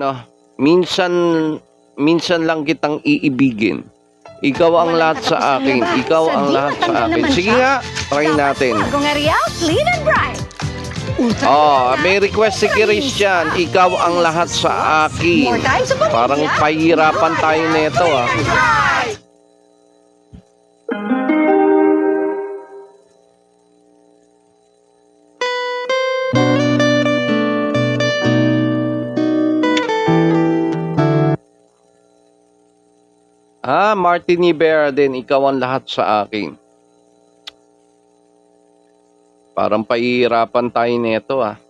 no, minsan minsan lang kitang iibigin. Ikaw ang Walang lahat sa akin. Ikaw ang lahat sa akin. Sige siya. nga, try natin. Bagong Ariel, clean and bright. Oh, may request si Christian. Ikaw ang lahat sa akin. Parang pahirapan tayo nito ah. Ah, Martin Ibera din. Ikaw ang lahat sa akin. Parang pahihirapan tayo nito ah.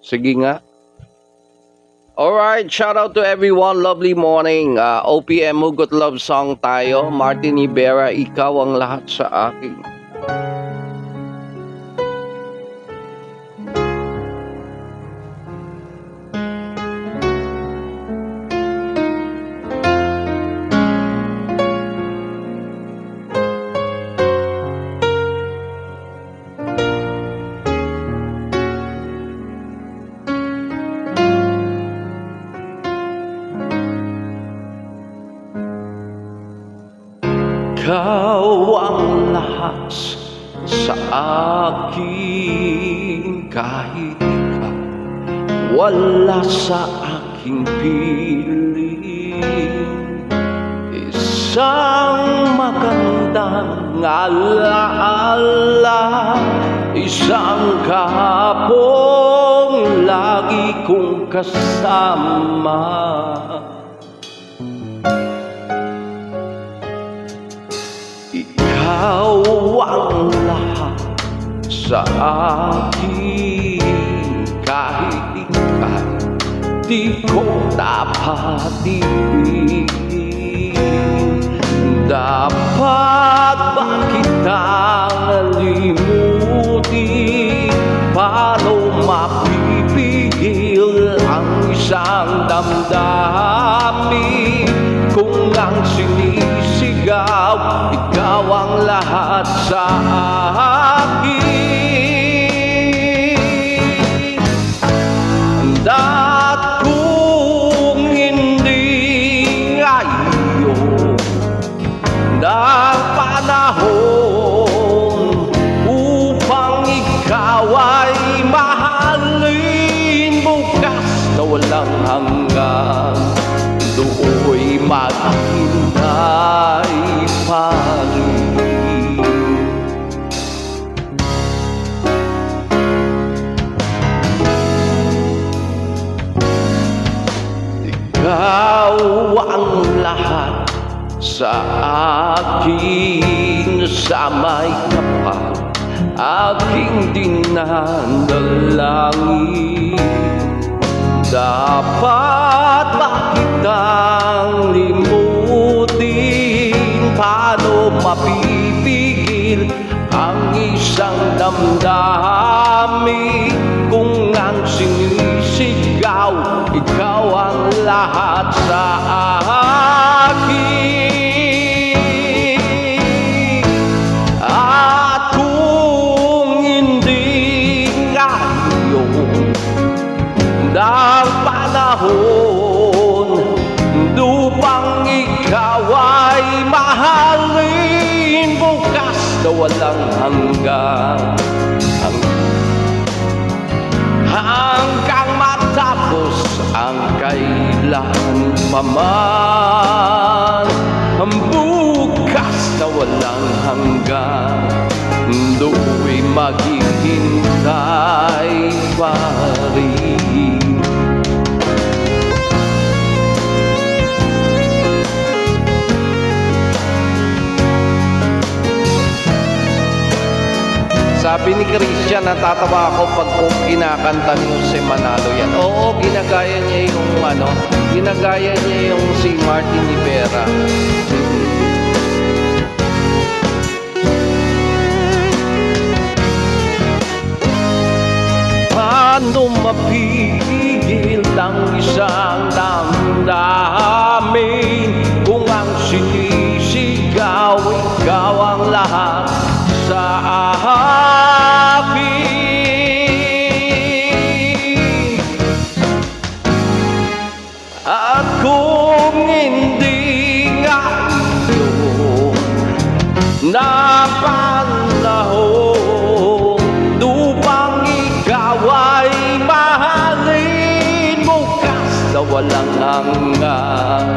Sige nga. Alright, shout out to everyone. Lovely morning. Uh, OPM Hugot Love Song tayo. Martin Ibera, ikaw ang lahat sa akin. Ikaw ang lahat sa akin. Kahit ikaw wala sa aking piling. Isang magandang alaala Isang kahapong lagi kong kasama Ikaw ang lahat sa akin Kahit ikaw di ko dapat ibigin Dapat ba kitang limutin Paano mapipigil ang isang damdamin Kung ang sinisigaw Ikaw ang lahat sa akin Ikaw ang lahat sa akin sa may kapal. Aking dinadalangin. Dapat ba kitang limutin? Paano mapipigil ang isang damdamin lahat sa akin. At kung hindi ngayon ng panahon Lupang ikaw ay mahalin bukas na walang hanggan paman Ang bukas na walang hanggan Do'y maghihintay pa rin Sabi ni Christian, natatawa ako pag kinakanta ni Jose Manalo yan. Oo, ginagaya niya yung ano, ginagaya niya yung si Martin Rivera. Paano mapigil ang isang damdamin Kung ang sinisigaw, ikaw ang lahat sa akin na panahon upang ikaw ay mahalin. Bukas na walang hanggan.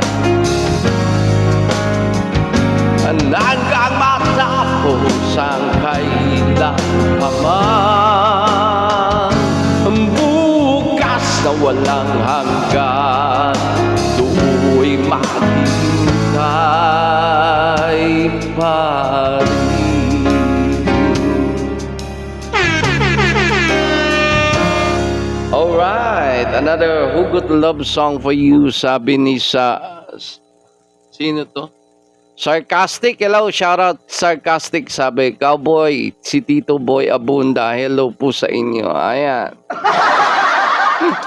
Hanggang matapos ang kailan pa bukas na walang another hugot love song for you, sabi ni sa... Sino to? Sarcastic, hello, shout out Sarcastic, sabi, Cowboy, si Tito Boy Abunda, hello po sa inyo. Ayan.